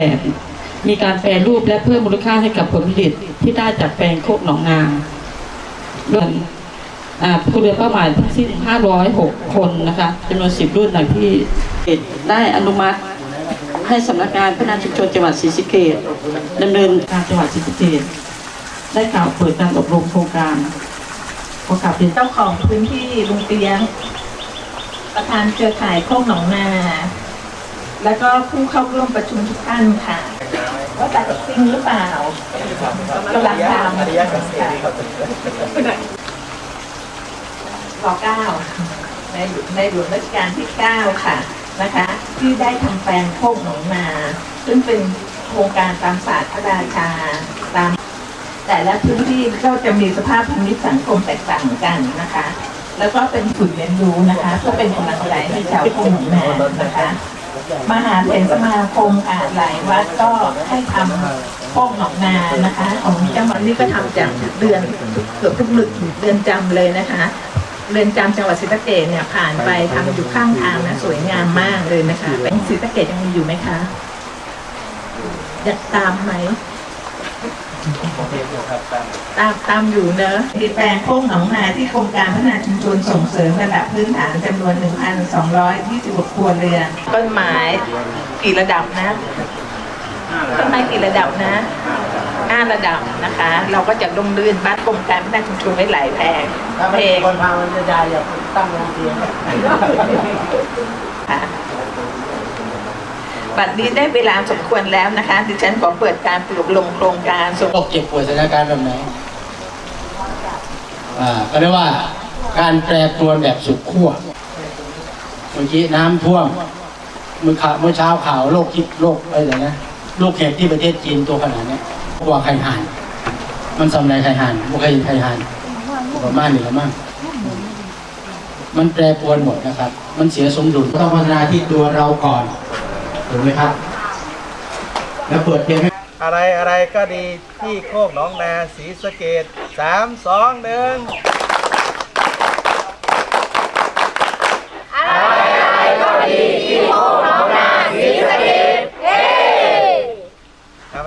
แบบมีการแปรรูปและเพิ่มมูลค่าให้กับผลผลิตที่ได้จากแปลงโคกหนองนาด้วยอ่าผู้เรียนเป้าหมายทั้งสิ้น 506 คนนะคะจำนวน 10 รุ่นอย่งที่ได้อนุมัติให้สำนักงานพัฒนาชุมชนจังหวัดศรีสะเกษดำเนินการจังหวัดศรีสะเกษได้กล่าวเปิดการอบรมโครงการขอกาบเรียนเจ้าของพื้นที่ลุงเตียง ประธานเครือข่ายโคกหนองนา แล้วก็ผู้เข้าร่วมประชุมทุกท่านค่ะว่าตัดจริงหรือเปล่ากำลังทำรอเก้าในในหลวงรัชกาลที่เก้าค่ะนะคะ ที่ได้ทำแปลงโคกหนองนา ซึ่งเป็นโครงการตามศาสตร์พระราชาตามแต่ละพื้นที่ก็จะมีสภาพภูมิสังคมแตกต่างกันนะคะ แล้วก็เป็นฝึกเรียนรู้นะคะเพื่อเป็นกำลังใจให้ชาวโคงหนองนานะคะ มหาเถรสมาคมค่ะหลายวัดก็ให้ทำโคกหนองนานะคะ ของจังหวัดนี้ก็ทำจากเดือนเกือบทุกเดือนจำเลยนะคะ เรือนจำจังหวัดศรีสะเกษเนี่ยผ่านไปทำอยู่ข้างทางนะสวยงามมากเลยนะคะเป็นศรีสะเกษยังมีอยู่ไหมคะอยากตามไหม ตามตามอยู่เนอะติดแปลงโค้งหนองนาที่โครงการพัฒนาชุมชนส่งเสริมระดับพื้นฐานจำนวน 1,226ครัวเรือนต้นไม้กี่ระดับนะต้นไม้กี่ระดับนะห้าระดับนะคะ เราก็จะลงลื่นบ้านกรมการพัฒนาชุมชนไว้หลายแพงถ้าเพไม่ลมีงคนพามันจะได้อย่าตั้งโรงเรียนค่ะ บัดนี้ได้เวลาสมควรแล้วนะคะ ดิฉันขอเปิดการปลุกลงโครงการส่งโรคเจ็บป่วยสถานการณ์แบบไหนอ่าก็เรียกว่าการแปรปรวนแบบสุดขั้ว เมื่อกี้น้ำท่วม เมื่อข่าวเมื่อเช้าข่าวโรคที่โรคอะไรนะ โรคเห็บที่ประเทศจีนตัวขนาดเนี้ยกลัวไข่ห่าน มันสำไรไข่ห่านบ่เคยเห็นไข่ห่านประมาณนี้ละมั้ง มันแปรปรวนหมดนะครับ มันเสียสมดุล ต้องพัฒนาที่ตัวเราก่อน ถูกไหมครับ แล้วเปิดเพลงให้อะไรอะไรก็ดีที่โคกหนองนาสีสะเกดสามสองหนึ่ง